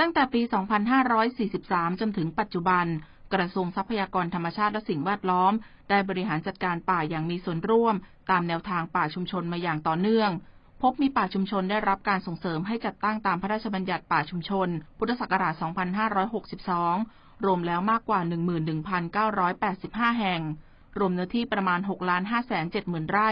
ตั้งแต่ปี 2543 จนถึงปัจจุบัน กระทรวงทรัพยากรธรรมชาติและสิ่งแวดล้อม ได้บริหารจัดการป่าอย่างมีส่วนร่วม ตามแนวทางป่าชุมชนมาอย่างต่อเนื่อง พบมีป่าชุมชนได้รับการส่งเสริมให้จัดตั้งตามพระราชบัญญัติป่าชุมชน พุทธศักราช 2562 รวมแล้วมากกว่า 11,985 แห่ง รวมเนื้อที่ประมาณ 6 5 7 0 0 0 0 ไร่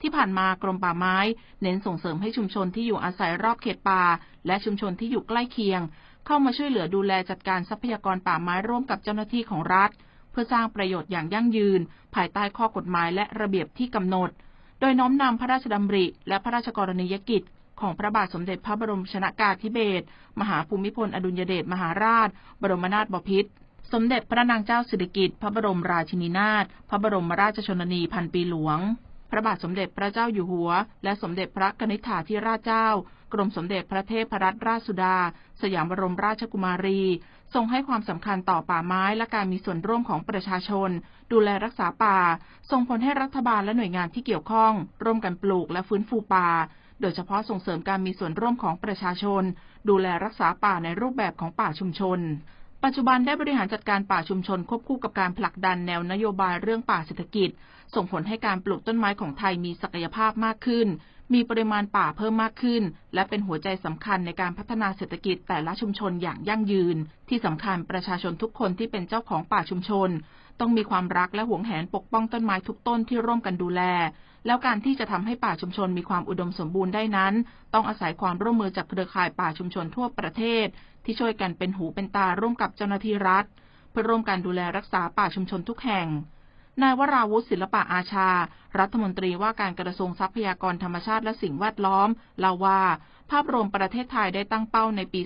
ที่ผ่านมากรมป่าไม้ เน้นส่งเสริมให้ชุมชนที่อยู่อาศัยรอบเขตป่า และชุมชนที่อยู่ใกล้เคียง เข้ามาช่วยเหลือดูแลจัดการทรัพยากรป่าไม้ร่วมกับเจ้าหน้าที่ของรัฐ เพื่อสร้างประโยชน์อย่างยั่งยืน ภายใต้ข้อกฎหมายและระเบียบที่กำหนด โดยน้อมนำพระราชดำริ และพระราชกรณียกิจของพระบาทสมเด็จพระบรมชนากาธิเบศร มหาภูมิพลอดุลยเดชมหาราช บรมนาถบพิตร สมเด็จพระนางเจ้าสิริกิติ์ พระบรมราชินีนาถ พระบรมราชชนนีพันปีหลวง พระบาทสมเด็จพระเจ้าอยู่หัว และสมเด็จพระกนิษฐาธิราชเจ้า กรมสมเด็จพระเทพรัตนราชสุดา สยามบรมราชกุมารี ทรงให้ความสำคัญต่อป่าไม้และการมีส่วนร่วมของประชาชน ดูแลรักษาป่า ส่งผลให้รัฐบาลและหน่วยงานที่เกี่ยวข้อง ร่วมกันปลูกและฟื้นฟูป่า โดยเฉพาะส่งเสริมการมีส่วนร่วมของประชาชน ดูแลรักษาป่าในรูปแบบของป่าชุมชน ปัจจุบันได้บริหารจัดการป่าชุมชนควบคู่กับการผลักดันแนวนโยบายเรื่องป่าเศรษฐกิจ ส่งผลให้การปลูกต้นไม้ของไทยมีศักยภาพมากขึ้น มีปริมาณป่าเพิ่มมากขึ้น และเป็นหัวใจสำคัญในการพัฒนาเศรษฐกิจแต่ละชุมชนอย่างยั่งยืน ที่สำคัญประชาชนทุกคนที่เป็นเจ้าของป่าชุมชน ต้องมีความรักและหวงแหนปกป้องต้นไม้ทุกต้นที่ร่วมกันดูแล แล้วการที่จะทำให้ป่าชุมชนมีความอุดมสมบูรณ์ได้นั้น ต้องอาศัยความร่วมมือจากเครือข่ายป่าชุมชนทั่วประเทศ ที่ช่วยกันเป็นหูเป็นตาร่วมกับเจ้าหน้าที่รัฐ เพื่อร่วมกันดูแลรักษาป่าชุมชนทุกแห่งนายวราวุฒิศิลปะอาชา รัฐมนตรีว่าการกระทรวงทรัพยากรธรรมชาติและสิ่งแวดล้อมเล่าว่า ภาพรวมประเทศไทยได้ตั้งเป้าในปี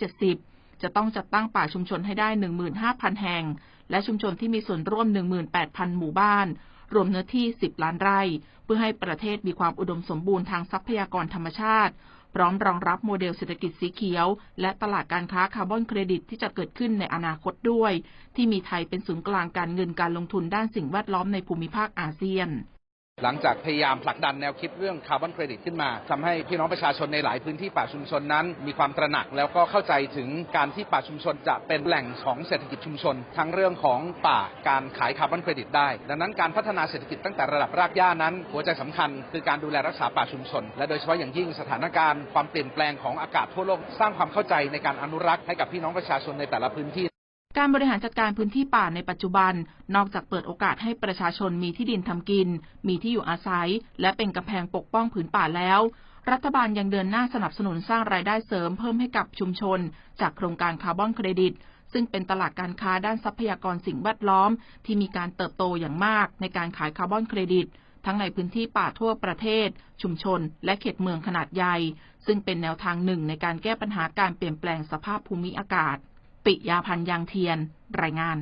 2570 จะต้องจัดตั้งป่าชุมชนให้ได้ 15,000 แห่ง และชุมชนที่มีส่วนร่วม 18,000 หมู่บ้าน รวมเนื้อที่ 10 ล้านไร่ เพื่อให้ประเทศมีความอุดมสมบูรณ์ทางทรัพยากรธรรมชาติ พร้อมรองรับโมเดลเศรษฐกิจสีเขียว และตลาดการค้าคาร์บอนเครดิตที่จะเกิดขึ้นในอนาคตด้วย ที่มีไทยเป็นศูนย์กลางการเงินการลงทุนด้านสิ่งแวดล้อมในภูมิภาคอาเซียน หลังจากพยายามผลักดันแนวคิดเรื่องคาร์บอนเครดิตขึ้นมาทำให้พี่น้องประชาชนในหลายพื้นที่ป่าชุมชนนั้น มีความตระหนักแล้วก็เข้าใจถึงการที่ป่าชุมชนจะเป็นแหล่งของเศรษฐกิจชุมชน ทั้งเรื่องของป่าการขายคาร์บอนเครดิตได้ ดังนั้นการพัฒนาเศรษฐกิจตั้งแต่ระดับรากหญ้านั้น หัวใจสำคัญคือการดูแลรักษาป่าชุมชน และโดยเฉพาะอย่างยิ่งสถานการณ์ความเปลี่ยนแปลงของอากาศทั่วโลกสร้างความเข้าใจในการอนุรักษ์ให้กับพี่น้องประชาชนในแต่ละพื้นที่ การบริหารจัดการพื้นที่ป่าในปัจจุบัน นอกจากเปิดโอกาสให้ประชาชนมีที่ดินทำกิน มีที่อยู่อาศัย และเป็นกำแพงปกป้องผืนป่าแล้ว รัฐบาลยังเดินหน้าสนับสนุนสร้างรายได้เสริมเพิ่มให้กับชุมชน จากโครงการคาร์บอนเครดิต ซึ่งเป็นตลาดการค้าด้านทรัพยากรสิ่งแวดล้อม ที่มีการเติบโตอย่างมากในการขายคาร์บอนเครดิตทั้งในพื้นที่ป่าทั่วประเทศ ชุมชน และเขตเมืองขนาดใหญ่ ซึ่งเป็นแนวทางหนึ่งในการแก้ปัญหาการเปลี่ยนแปลงสภาพภูมิอากาศ ปิยาพันยางเทียน รายงาน